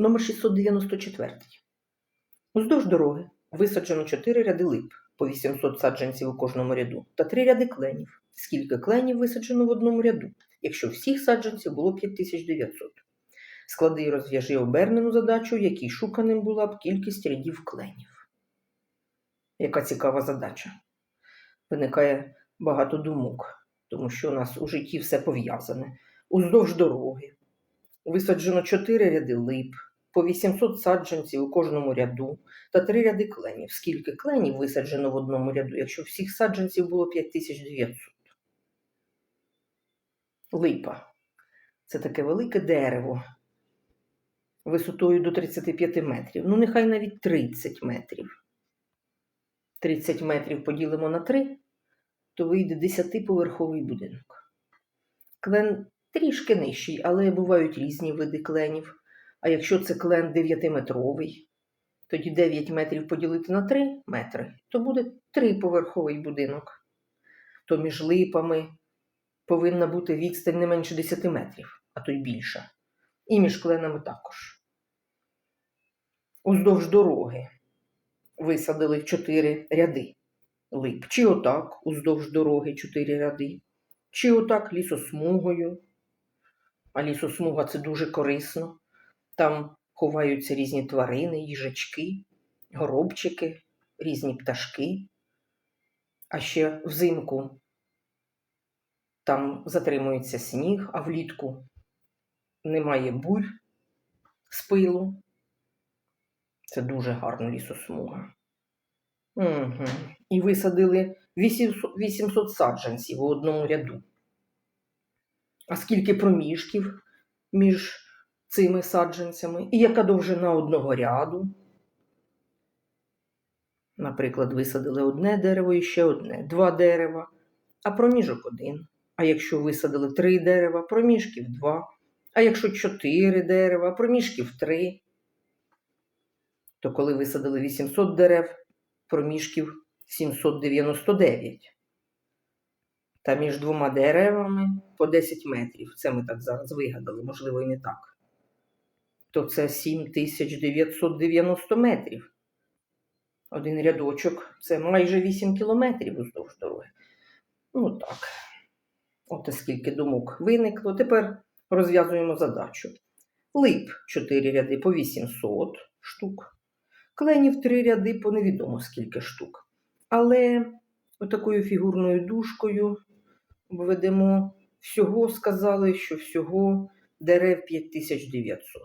Номер 694. Уздовж дороги висаджено 4 ряди лип по 800 саджанців у кожному ряду та 3 ряди кленів. Скільки кленів висаджено в одному ряду, якщо всіх саджанців було 5900. Склади і розв'яжи обернену задачу, якій шуканим була б кількість рядів кленів. Яка цікава задача. Виникає багато думок, тому що у нас у житті все пов'язане. Уздовж дороги. Висаджено 4 ряди лип, по 800 саджанців у кожному ряду та 3 ряди кленів. Скільки кленів висаджено в одному ряду, якщо всіх саджанців було 5900? Липа. Це таке велике дерево висотою до 35 метрів. Ну, нехай навіть 30 метрів. 30 метрів поділимо на 3, то вийде 10-поверховий будинок. Клен трішки нижчий, але бувають різні види кленів. А якщо це клен 9-метровий, тоді 9 метрів поділити на 3 метри, то буде 3-поверховий будинок. То між липами повинна бути відстань не менше 10 метрів, а то й більша. І між кленами також. Уздовж дороги висадили 4 ряди лип. Чи отак, уздовж дороги 4 ряди, чи отак лісосмугою. А лісосмуга це дуже корисно. Там ховаються різні тварини, їжачки, горобчики, різні пташки. А ще взимку там затримується сніг, а влітку немає бурь з пилу. Це дуже гарна лісосмуга. Угу. І висадили 800 800 саджанців у одному ряду. А скільки проміжків між цими саджанцями? І яка довжина одного ряду? Наприклад, висадили одне дерево і ще одне, два дерева, а проміжок один. А якщо висадили три дерева, проміжків два. А якщо чотири дерева, проміжків три. То коли висадили 800 дерев, проміжків 799. Та між двома деревами по 10 метрів. Це ми так зараз вигадали, можливо, і не так. То це 7990 метрів. Один рядочок це майже 8 кілометрів уздовж дороги. Ну так. От скільки думок виникло. Тепер розв'язуємо задачу. Лип 4 ряди по 800 штук. Кленів 3 ряди по невідомо скільки штук. Але отакою фігурною дужкою введемо всього, сказали, що всього дерев 5900.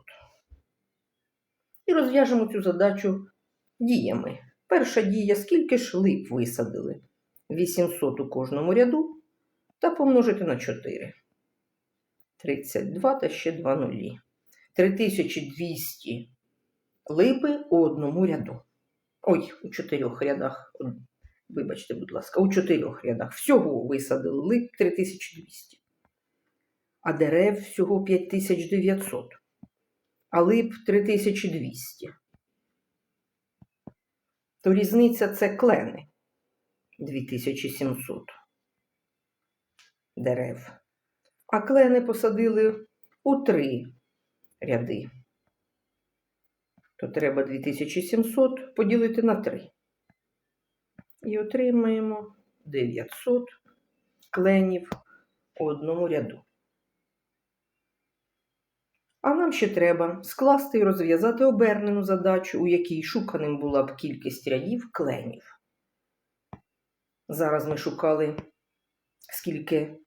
І розв'яжемо цю задачу діями. Перша дія, скільки ж лип висадили? 800 у кожному ряду та помножити на 4. 32 та ще 2 нулі. 3200 липи у одному ряду. Ой, у чотирьох рядах. Вибачте, будь ласка, у чотирьох рядах. Всього висадили лип 3200. А дерев всього 5900. А лип 3200. То різниця це клени 2700 дерев. А клени посадили у три ряди. То треба 2700 поділити на 3. І отримаємо 900 кленів у одному ряду. А нам ще треба скласти і розв'язати обернену задачу, у якій шуканим була б кількість рядів кленів. Зараз ми шукали, скільки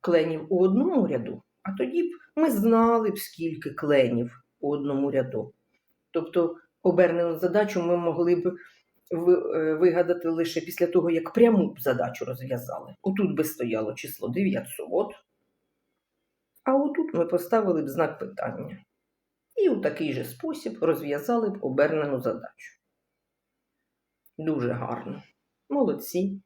кленів у одному ряду, а тоді б ми знали б, скільки кленів у одному ряду. Тобто обернену задачу ми могли б вигадати лише після того, як пряму задачу розв'язали. Отут би стояло число 900, а отут ми поставили б знак питання. І у такий же спосіб розв'язали б обернену задачу. Дуже гарно. Молодці.